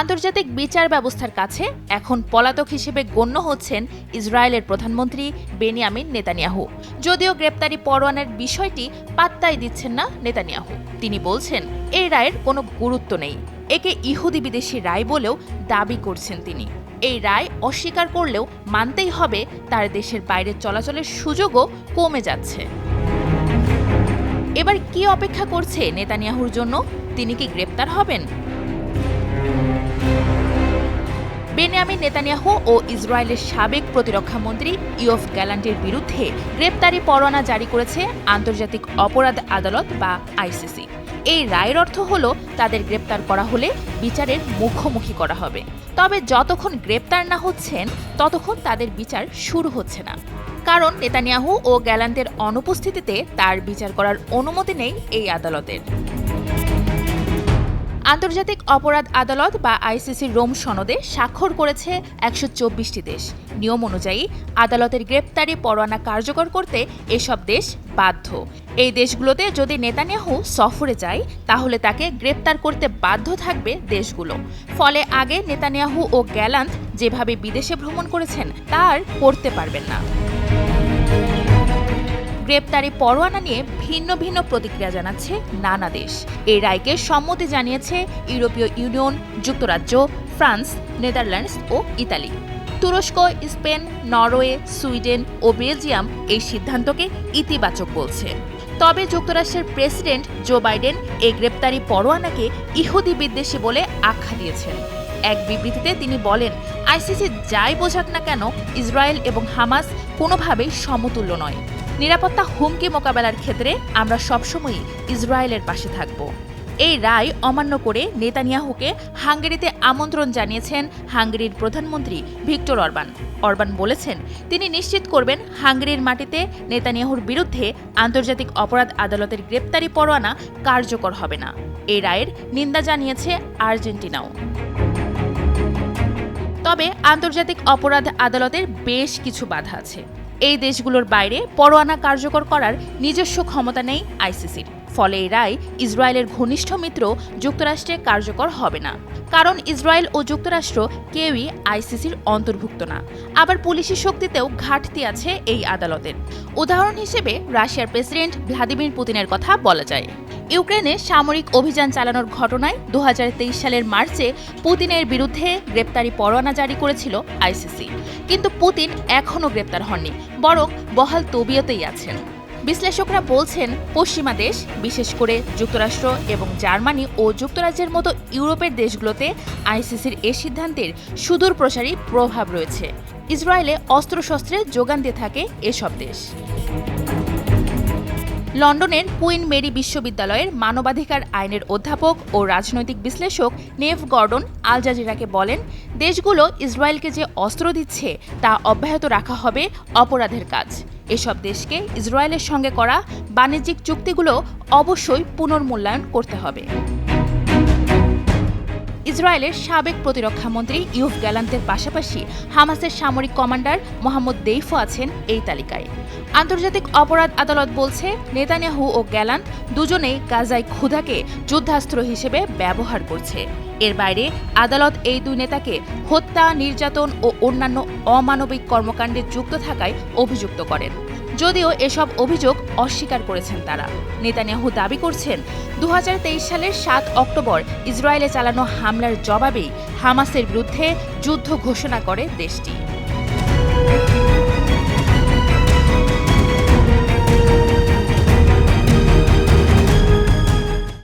আন্তর্জাতিক বিচার ব্যবস্থার কাছে এখন পলাতক হিসেবে গণ্য হচ্ছেন ইসরায়েলের প্রধানমন্ত্রী বেনিয়ামিন নেতানিয়াহু। যদিও গ্রেপ্তারি পরোয়ানার বিষয়টি পাত্তাই দিচ্ছেন না নেতানিয়াহু। তিনি বলছেন এই রায়ের কোনো গুরুত্ব নেই। একে ইহুদি বিদেশি রায় বলেও দাবি করছেন তিনি। এই রায় অস্বীকার করলেও মানতেই হবে তার দেশের বাইরে চলাচলের সুযোগও কমে যাচ্ছে। এবার কি অপেক্ষা করছে নেতানিয়াহুর জন্য? তিনি কি গ্রেপ্তার হবেন? বেনিয়ামিন নেতানিয়াহু ও ইসরায়েলের সাবেক প্রতিরক্ষা মন্ত্রী ইয়ফ গ্যালান্টের বিরুদ্ধে গ্রেপ্তারি পরোয়ানা জারি করেছে আন্তর্জাতিক অপরাধ আদালত বা আইসিসি। এই রায়ের অর্থ হল তাদের গ্রেপ্তার করা হলে বিচারের মুখোমুখি করা হবে। তবে যতক্ষণ গ্রেপ্তার না হচ্ছেন, ততক্ষণ তাদের বিচার শুরু হচ্ছে না। কারণ নেতানিয়াহু ও গ্যালান্টের অনুপস্থিতিতে তার বিচার করার অনুমতি নেই এই আদালতের। আন্তর্জাতিক অপরাধ আদালত বা আইসিসির রোম সনদে স্বাক্ষর করেছে একশো চব্বিশটি দেশ। নিয়ম অনুযায়ী আদালতের গ্রেপ্তারি পরোয়ানা কার্যকর করতে এসব দেশ বাধ্য। এই দেশগুলোতে যদি নেতানিয়াহু সফরে যায়, তাহলে তাকে গ্রেপ্তার করতে বাধ্য থাকবে দেশগুলো। ফলে আগে নেতানিয়াহু ও গ্যালান্ট যেভাবে বিদেশে ভ্রমণ করেছেন, তার করতে পারবেন না। গ্রেপ্তারি পরোয়ানা নিয়ে ভিন্ন ভিন্ন প্রতিক্রিয়া জানাচ্ছে নানা দেশ। এই রায়কে সম্মতি জানিয়েছে ইউরোপীয় ইউনিয়ন, যুক্তরাজ্য, ফ্রান্স, নেদারল্যান্ডস ও ইতালি। তুরস্ক, স্পেন, নরওয়ে, সুইডেন ও বেলজিয়াম এই সিদ্ধান্তকে ইতিবাচক বলছে। তবে যুক্তরাষ্ট্রের প্রেসিডেন্ট জো বাইডেন এই গ্রেপ্তারি পরোয়ানাকে ইহুদি বিদ্বেষী বলে আখ্যা দিয়েছেন। এক বিবৃতিতে তিনি বলেন, আইসিসি যাই বোঝাক না কেন, ইসরায়েল এবং হামাস কোনোভাবেই সমতুল্য নয়। নিরাপত্তা হুমকি মোকাবেলার ক্ষেত্রে আমরা সবসময়ই ইসরায়েলের পাশে থাকব। এই রায় অমান্য করে নেতানিয়াহুকে হাঙ্গেরিতে আমন্ত্রণ জানিয়েছেন হাঙ্গেরির প্রধানমন্ত্রী ভিক্টর অরবান। অরবান বলেছেন, তিনি নিশ্চিত করবেন হাঙ্গেরির মাটিতে নেতানিয়াহুর বিরুদ্ধে আন্তর্জাতিক অপরাধ আদালতের গ্রেপ্তারি পরোয়ানা কার্যকর হবে না। এই রায়ের নিন্দা জানিয়েছে আর্জেন্টিনাও। তবে আন্তর্জাতিক অপরাধ আদালতের বেশ কিছু বাধা আছে। এই দেশগুলোর বাইরে পরোয়ানা কার্যকর করার নিজস্ব ক্ষমতা নেই আইসিসির। ফলে এই রায় ইসরায়েলের ঘনিষ্ঠ মিত্র যুক্তরাষ্ট্রে কার্যকর হবে না। কারণ ইসরায়েল ও যুক্তরাষ্ট্র কেউই আইসিসির অন্তর্ভুক্ত না। আবার পুলিশি শক্তিতেও ঘাটতি আছে এই আদালতের। উদাহরণ হিসেবে রাশিয়ার প্রেসিডেন্ট ভ্লাদিমির পুতিনের কথা বলা যায়। ইউক্রেনে সামরিক অভিযান চালানোর ঘটনায় দু হাজার তেইশ সালের মার্চে পুতিনের বিরুদ্ধে গ্রেপ্তারি পরোয়ানা জারি করেছিল আইসিসি। কিন্তু পুতিন এখনও গ্রেপ্তার হননি, বরং বহাল তবিয়তেই আছেন। বিশ্লেষকরা বলছেন, পশ্চিমা দেশ, বিশেষ করে যুক্তরাষ্ট্র এবং জার্মানি ও যুক্তরাজ্যের মতো ইউরোপের দেশগুলোতে আইসিসির এ সিদ্ধান্তের সুদূর প্রসারী প্রভাব রয়েছে। ইসরায়েলে অস্ত্রশস্ত্রের যোগান দিয়ে থাকে এসব দেশ। লন্ডনের কুইন মেরি বিশ্ববিদ্যালয়ের মানবাধিকার আইনের অধ্যাপক ও রাজনৈতিক বিশ্লেষক নেভ গর্ডন আল জাজিরাকে বলেন, দেশগুলো ইসরায়েলকে যে অস্ত্র দিচ্ছে, তা অব্যাহত রাখা হবে অপরাধের কাজ। এসব দেশকে ইসরায়েলের সঙ্গে করা বাণিজ্যিক চুক্তিগুলো অবশ্যই পুনর্মূল্যায়ন করতে হবে। ইসরায়েলের সাবেক প্রতিরক্ষা মন্ত্রী ইউফ গ্যালান্তের পাশাপাশি হামাসের সামরিক কমান্ডার মোহাম্মদ দেইফো আছেন এই তালিকায়। আন্তর্জাতিক অপরাধ আদালত বলছে, নেতানিয়াহু ও গ্যালান্ট দুজনেই গাজায় ক্ষুধাকে যুদ্ধাস্ত্র হিসেবে ব্যবহার করছে। এর বাইরে আদালত এই দুই নেতাকে হত্যা, নির্যাতন ও অন্যান্য অমানবিক কর্মকাণ্ডে যুক্ত থাকায় অভিযুক্ত করেন। যদিও এসব অভিযোগ অস্বীকার করেছেন তারা। নেতানিয়াহু দাবি করছেন দু হাজার তেইশ সালের সাত অক্টোবর ইসরায়েলে চালানো হামলার জবাবেই হামাসের বিরুদ্ধে যুদ্ধ ঘোষণা করে দেশটি।